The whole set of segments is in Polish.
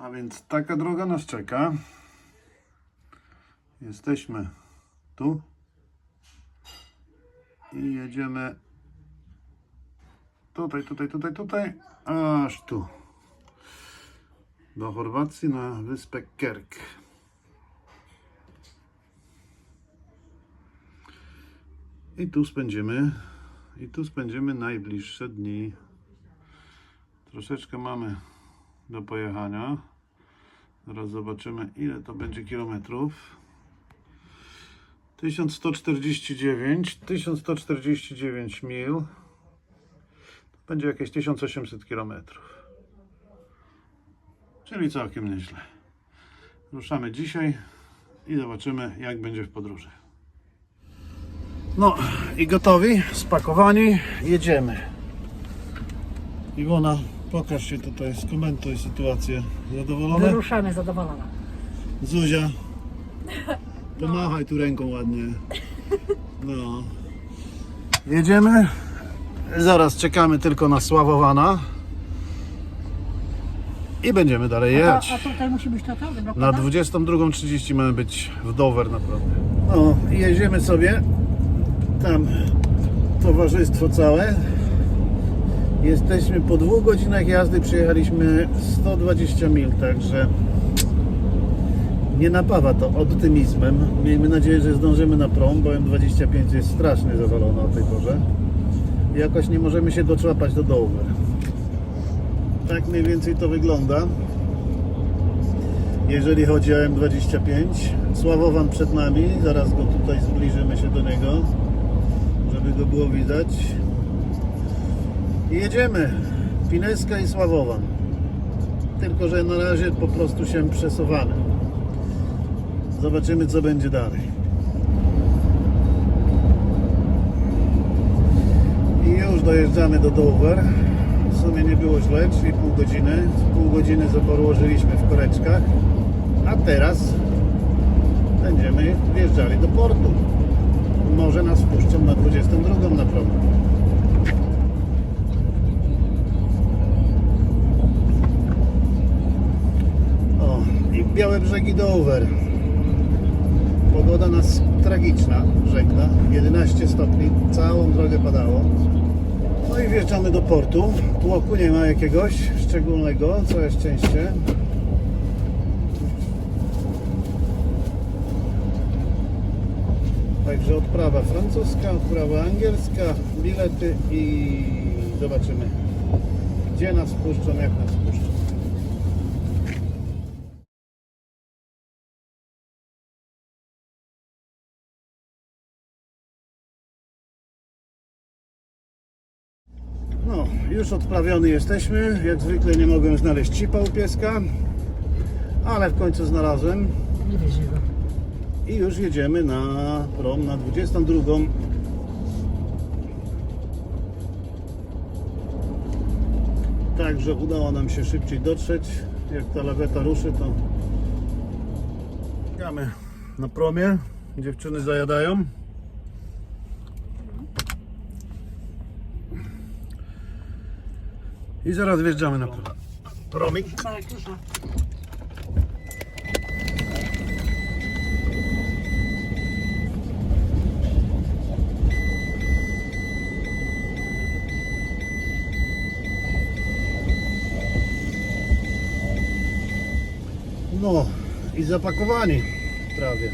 A więc taka droga nas czeka. Jesteśmy tu. I jedziemy tutaj, tutaj, tutaj, tutaj, aż tu. Do Chorwacji na wyspę Kerk. I tu spędzimy, i tu spędzimy najbliższe dni. Troszeczkę mamy do pojechania. Zaraz zobaczymy, ile to będzie kilometrów. 1149, 1149 mil. To będzie jakieś 1800 kilometrów. Czyli całkiem nieźle. Ruszamy dzisiaj i zobaczymy, jak będzie w podróży. No i gotowi, spakowani, jedziemy. Iwona, pokaż się tutaj, skomentuj sytuację. Zadowolona? Wyruszamy zadowolona. Zuzia, pomachaj tu ręką ładnie. No. Jedziemy. Zaraz czekamy tylko na Sławowana. I będziemy dalej A, jechać. a tutaj musi być to to? Na wyblokowane? 22.30 mamy być w Dover naprawdę. No jedziemy sobie. Tam towarzystwo całe. Jesteśmy po dwóch godzinach jazdy, przejechaliśmy 120 mil, także nie napawa to optymizmem. Miejmy nadzieję, że zdążymy na prom, bo M25 jest strasznie zawalona o tej porze. Jakoś nie możemy się doczłapać do Dover. Tak mniej więcej to wygląda jeżeli chodzi o M25. Sławowan przed nami, zaraz go tutaj zbliżymy się do niego, żeby go było widać. I jedziemy. Pineska i Sławowan. Tylko, że na razie po prostu się przesuwamy. Zobaczymy, co będzie dalej. I już dojeżdżamy do Dover. W sumie nie było źle, czyli pół godziny. Pół godziny zapołożyliśmy w koreczkach. A teraz będziemy wjeżdżali do portu. Białe Brzegi Dover. Pogoda nas tragiczna, żegna. 11 stopni, całą drogę padało. No i wjeżdżamy do portu. Tłoku nie ma jakiegoś szczególnego, całe szczęście. Także odprawa francuska, odprawa angielska, bilety i zobaczymy, gdzie nas puszczą, jak nas puszczą. Już odprawiony jesteśmy. Jak zwykle nie mogłem znaleźć cipa u pieska, ale w końcu znalazłem. Nie wierzę. I już jedziemy na prom na 22. Także udało nam się szybciej dotrzeć. Jak ta laweta ruszy, to czekamy na promie. Dziewczyny zajadają. I zaraz wjeżdżamy na prom. promik. No i zapakowani prawie.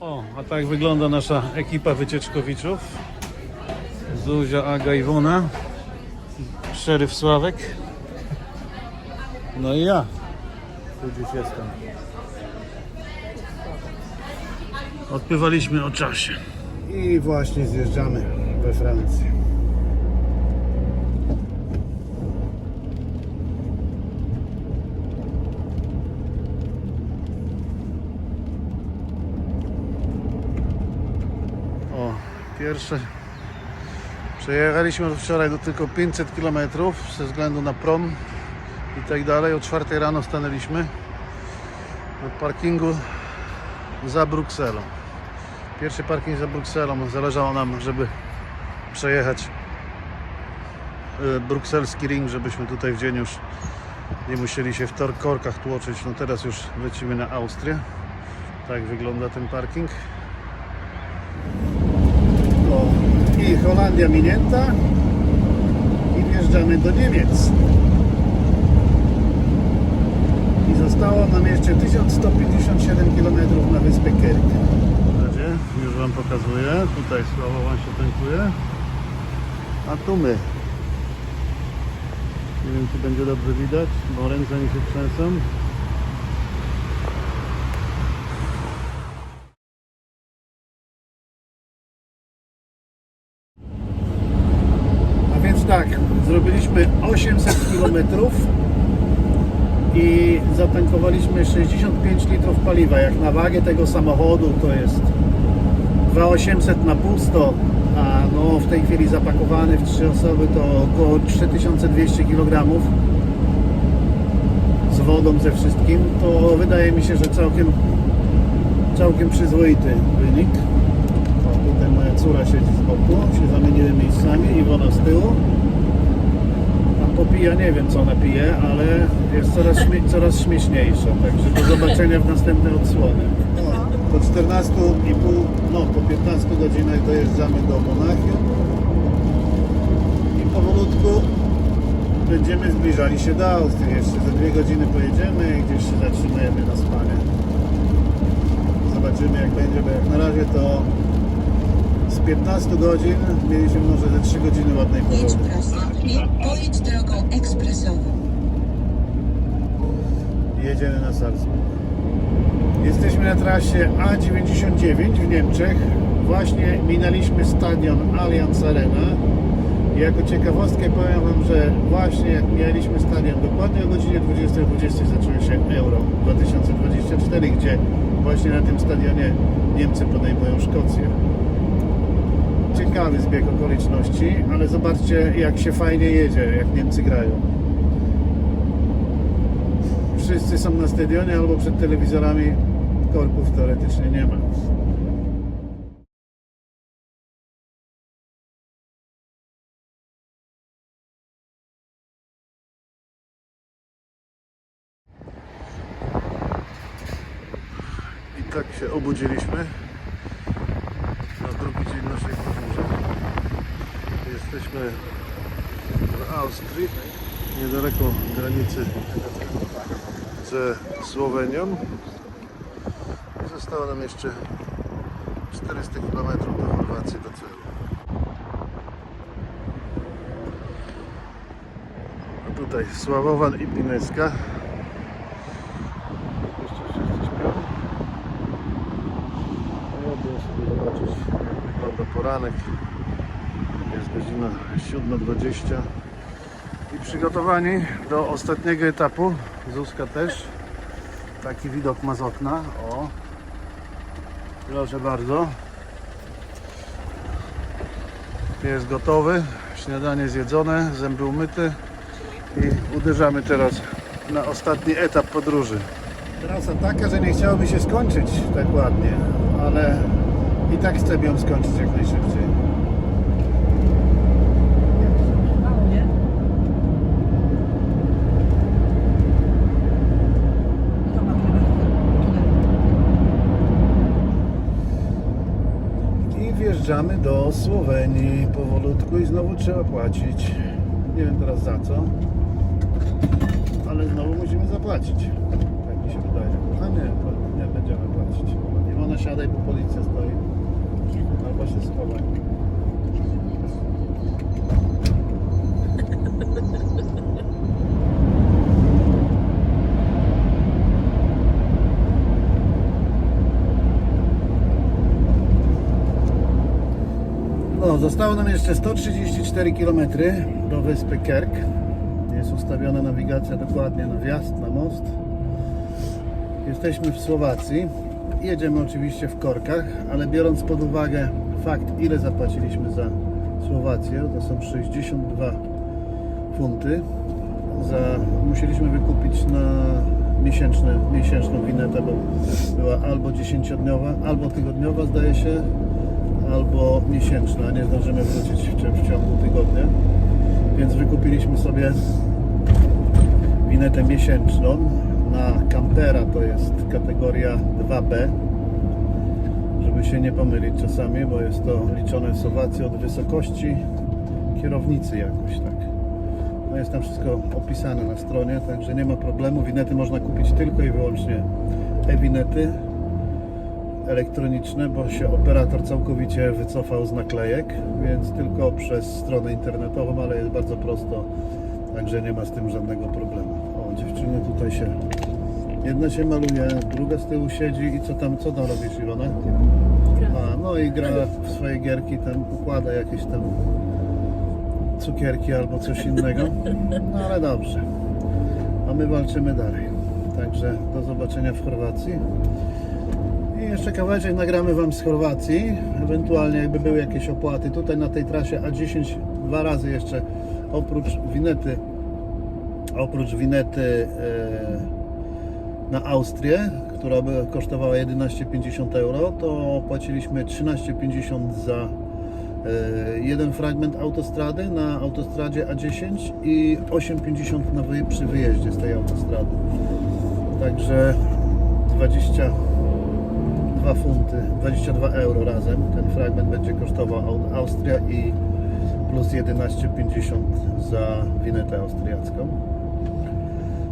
O, a tak wygląda nasza ekipa wycieczkowiczów. Zuzia, Aga, Iwona, szeryf Sławek. No i ja. Tu gdzieś jestem. Odpływaliśmy o czasie. I właśnie zjeżdżamy we Francji. O, pierwsze. Przejechaliśmy wczoraj do tylko 500 km ze względu na prom i tak dalej. O 4 rano stanęliśmy na parkingu za Brukselą. Pierwszy parking za Brukselą. Zależało nam, żeby przejechać e, brukselski ring, żebyśmy tutaj w dzień już nie musieli się w tor- korkach tłoczyć. No teraz już lecimy na Austrię. Tak wygląda ten parking. Holandia minięta i wjeżdżamy do Niemiec. I zostało nam jeszcze 1157 km na wyspę Kerk. Już Wam pokazuję. Tutaj Sławowan się tankuje. A tu my. Nie wiem, czy będzie dobrze widać, bo ręce mi się trzęsą. A więc tak, zrobiliśmy 800 km i zatankowaliśmy 65 litrów paliwa. Jak na wagę tego samochodu to jest 2800 na pusto, a no w tej chwili zapakowany w 3 osoby to około 3200 kg z wodą ze wszystkim, to wydaje mi się, że całkiem całkiem przyzwoity wynik. Córa siedzi z boku, się zamieniły miejscami i woda z tyłu. Tam popija, nie wiem co ona pije, ale jest coraz, śmie- coraz śmieszniejsza, także do zobaczenia w następnej odsłonie. Po 14,5, no po 15 godzinach dojeżdżamy do Monachium i powolutku będziemy zbliżali się do Austrii. Jeszcze za dwie godziny pojedziemy i gdzieś się zatrzymujemy na spanie. Zobaczymy jak będzie, bo jak na razie to z 15 godzin mieliśmy może ze 3 godziny ładnej Jedź pogody. prosto i pojedź drogą ekspresową. Jedziemy na Salzburg. Jesteśmy na trasie A99 w Niemczech. Właśnie minęliśmy stadion Allianz Arena. I jako ciekawostkę powiem Wam, że właśnie jak mieliśmy stadion, dokładnie o godzinie 20.20 zaczęło się Euro 2024, gdzie właśnie na tym stadionie Niemcy podejmują Szkocję. Ciekawy zbieg okoliczności, ale zobaczcie jak się fajnie jedzie, jak Niemcy grają wszyscy są na stadionie albo przed telewizorami. Korków teoretycznie nie ma. I tak się obudziliśmy na drugi dzień naszej podróży. Jesteśmy w Austrii, niedaleko granicy ze Słowenią. Zostało nam jeszcze 400 km do Chorwacji do celu. A tutaj Sławowan i Pineska. Jeszcze wszyscy śpią. A ja bym zobaczyć jak wygląda poranek. Godzina 7.20 i przygotowani do ostatniego etapu. Zuzka też. Taki widok ma z okna. O. Proszę bardzo. Jest gotowy. Śniadanie zjedzone, zęby umyte i uderzamy teraz na ostatni etap podróży. Trasa taka, że nie chciałoby się skończyć tak ładnie, ale i tak chcemy ją skończyć jak najszybciej. Mało, nie? To ma I wjeżdżamy do Słowenii powolutku i znowu trzeba płacić. Nie wiem teraz za co, ale znowu musimy zapłacić. Tak mi się wydaje. A nie, nie będziemy płacić. Iwona siadaj, bo policja stoi. Albo się schowaj. No, zostało nam jeszcze 134 km do wyspy Kerk. Jest ustawiona nawigacja dokładnie na wjazd, na most. Jesteśmy w Słowacji. Jedziemy oczywiście w korkach, ale biorąc pod uwagę fakt, ile zapłaciliśmy za Słowację, to są 62 funty. za, musieliśmy wykupić na miesięczny, miesięczną winetę, bo była albo 10-dniowa, albo tygodniowa zdaje się, albo miesięczna. Nie zdążymy wrócić w, w ciągu tygodnia, więc wykupiliśmy sobie winetę miesięczną na kampera, to jest kategoria 2B żeby się nie pomylić czasami, bo jest to liczone z owacji od wysokości kierownicy jakoś tak. No jest tam wszystko opisane na stronie, także nie ma problemu. Winety można kupić tylko i wyłącznie e-winety elektroniczne, bo się operator całkowicie wycofał z naklejek, więc tylko przez stronę internetową, ale jest bardzo prosto, także nie ma z tym żadnego problemu. O, dziewczyny tutaj się Jedna się maluje, druga z tyłu siedzi i co tam, co tam robisz Ilona? A, no i gra w swoje gierki, tam układa jakieś tam cukierki albo coś innego. No ale dobrze. A my walczymy dalej. Także do zobaczenia w Chorwacji. Jeszcze kawałeczek nagramy Wam z Chorwacji. Ewentualnie jakby były jakieś opłaty. Tutaj na tej trasie A10 dwa razy jeszcze oprócz winety oprócz winety e, na Austrię, która by kosztowała 11,50 euro, to płaciliśmy 13,50 za e, jeden fragment autostrady na autostradzie A10 i 8,50 na wy, przy wyjeździe z tej autostrady. Także 22 funty, 22 euro razem. Ten fragment będzie kosztował Au- Austria i plus 11,50 za winetę austriacką.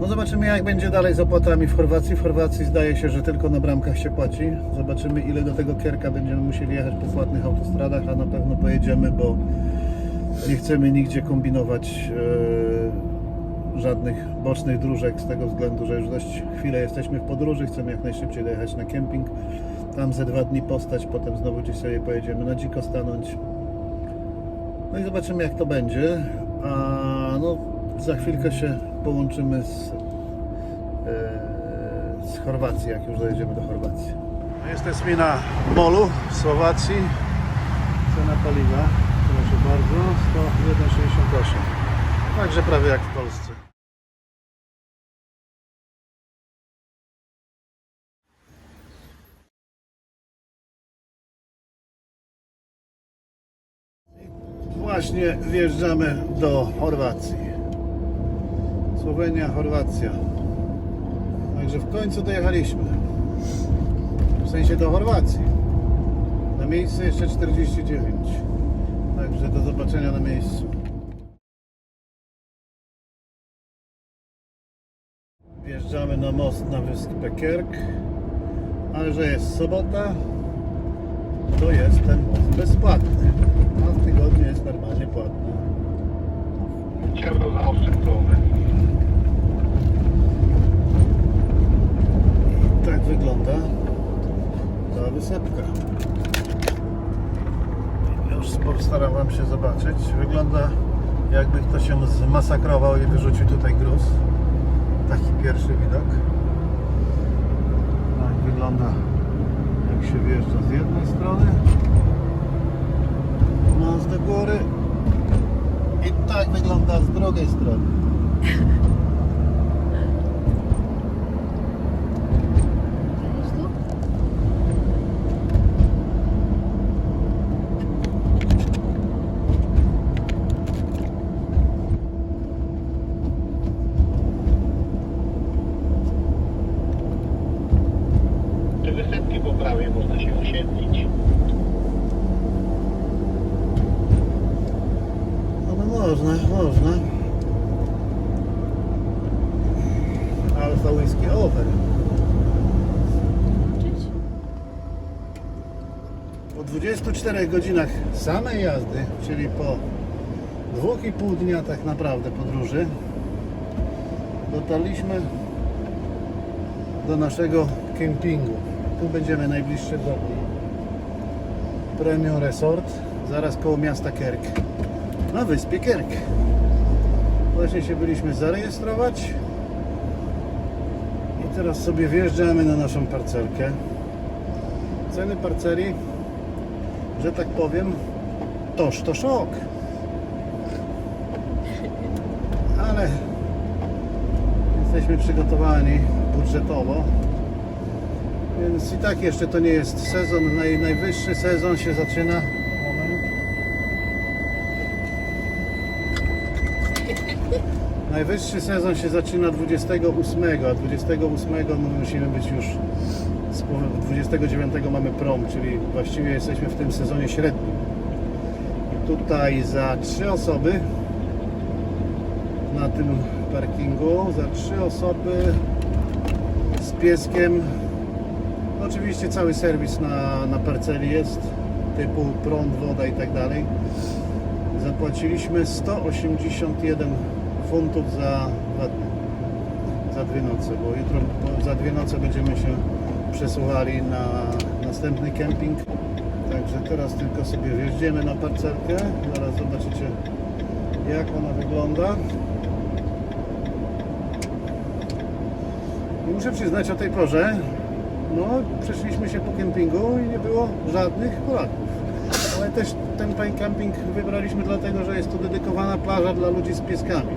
No zobaczymy jak będzie dalej z opłatami w Chorwacji. W Chorwacji zdaje się, że tylko na bramkach się płaci. Zobaczymy ile do tego Kierka będziemy musieli jechać po płatnych autostradach, a na pewno pojedziemy, bo nie chcemy nigdzie kombinować e, żadnych bocznych dróżek z tego względu, że już dość chwilę jesteśmy w podróży, chcemy jak najszybciej dojechać na kemping, tam ze dwa dni postać, potem znowu gdzieś sobie pojedziemy na dziko stanąć. No i zobaczymy jak to będzie. A no za chwilkę się połączymy z, e, z Chorwacji, jak już dojedziemy do Chorwacji. No Jesteśmy na molu w Słowacji. Cena paliwa, proszę bardzo, 101,68. Także prawie jak w Polsce. Właśnie wjeżdżamy do Chorwacji. Słowenia, Chorwacja. Także w końcu dojechaliśmy. W sensie do Chorwacji. Na miejsce jeszcze 49. Także do zobaczenia na miejscu. Wjeżdżamy na most na wyspę Kierk. Ale że jest sobota, to jest ten most bezpłatny. A w tygodniu jest normalnie płatny. Chciałbym zaoszczędzony. I tak wygląda ta wysepka. Już postaram Wam się zobaczyć. Wygląda jakby ktoś się zmasakrował i wyrzucił tutaj gruz. Taki pierwszy widok. Tak wygląda jak się wjeżdża z jednej strony. Most do góry. I tak wygląda z drugiej strony. Te wysepki po prawej można się osiedlić. No, no można, można. Alfa Whisky Over. Po 24 godzinach samej jazdy, czyli po 2,5 dnia tak naprawdę podróży, dotarliśmy do naszego kempingu. Tu będziemy najbliższe dni. Premium Resort, zaraz koło miasta Kerk na wyspie Kierk. Właśnie się byliśmy zarejestrować i teraz sobie wjeżdżamy na naszą parcelkę. Ceny parceli, że tak powiem, toż to szok. Ale Jesteśmy przygotowani budżetowo. Więc i tak jeszcze to nie jest sezon, naj, najwyższy sezon się zaczyna. Najwyższy sezon się zaczyna 28, a 28 no musimy być już, z powo- 29 mamy prom, czyli właściwie jesteśmy w tym sezonie średnim. I tutaj za trzy osoby na tym parkingu, za trzy osoby z pieskiem Oczywiście cały serwis na, na parceli jest, typu prąd, woda i tak dalej. Zapłaciliśmy 181 funtów za dwa dni, za dwie noce, bo jutro bo za dwie noce będziemy się przesuwali na następny kemping. Także teraz tylko sobie wjeździemy na parcelkę, zaraz zobaczycie jak ona wygląda. I muszę przyznać o tej porze, no, przeszliśmy się po kempingu i nie było żadnych Polaków. Ale też ten pan kemping wybraliśmy dlatego, że jest to dedykowana plaża dla ludzi z pieskami.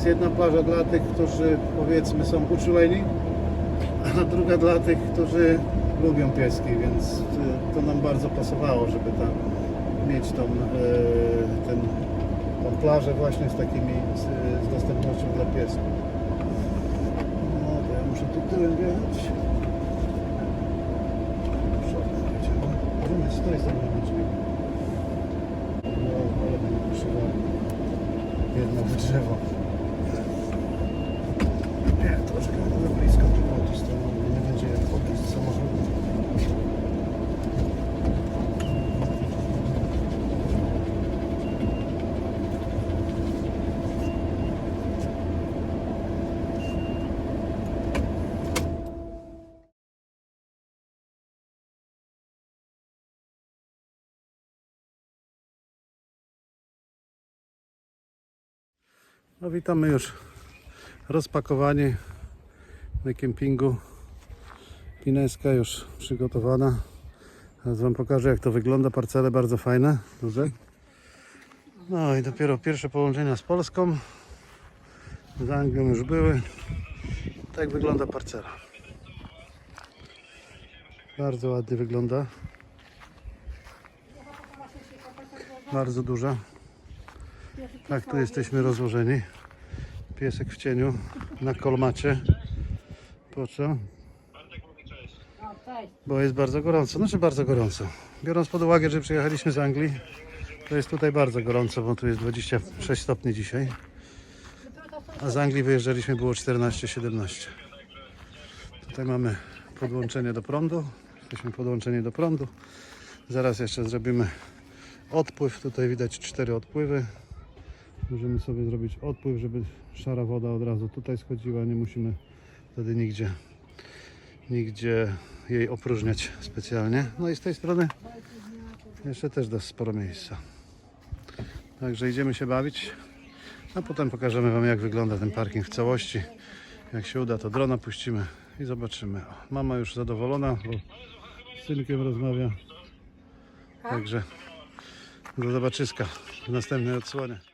Jest jedna plaża dla tych, którzy powiedzmy są uczuleni, a druga dla tych, którzy lubią pieski, więc y, to nam bardzo pasowało, żeby tam mieć tą, e, ten, tą plażę właśnie z takimi, z, z dostępnością dla piesków. No, to ja muszę tu tyłem wjechać. Stoi z tymi drzwi. No, ale mnie. Jedno drzewo. Nie, troszkę za blisko tu auto stanąłem. Nie będzie jak podejść z samochodu. No witamy już rozpakowani na kempingu. Pineska już przygotowana. Teraz Wam pokażę jak to wygląda. Parcele bardzo fajne, duże. No i dopiero pierwsze połączenia z Polską. Z Anglią już były. Tak wygląda parcela. Bardzo ładnie wygląda. Bardzo duża. Tak, tu jesteśmy rozłożeni. Piesek w cieniu na kolmacie. Po co? Bo jest bardzo gorąco. Znaczy bardzo gorąco. Biorąc pod uwagę, że przyjechaliśmy z Anglii, to jest tutaj bardzo gorąco, bo tu jest 26 stopni dzisiaj. A z Anglii wyjeżdżaliśmy było 14-17. Tutaj mamy podłączenie do prądu. Jesteśmy podłączeni do prądu. Zaraz jeszcze zrobimy odpływ. Tutaj widać cztery odpływy. Możemy sobie zrobić odpływ, żeby szara woda od razu tutaj schodziła. Nie musimy wtedy nigdzie, nigdzie jej opróżniać specjalnie. No i z tej strony jeszcze też dość sporo miejsca. Także idziemy się bawić. A potem pokażemy Wam jak wygląda ten parking w całości. Jak się uda to drona puścimy i zobaczymy. Mama już zadowolona, bo z synkiem rozmawia. Także do zobaczyska w następnej odsłonie.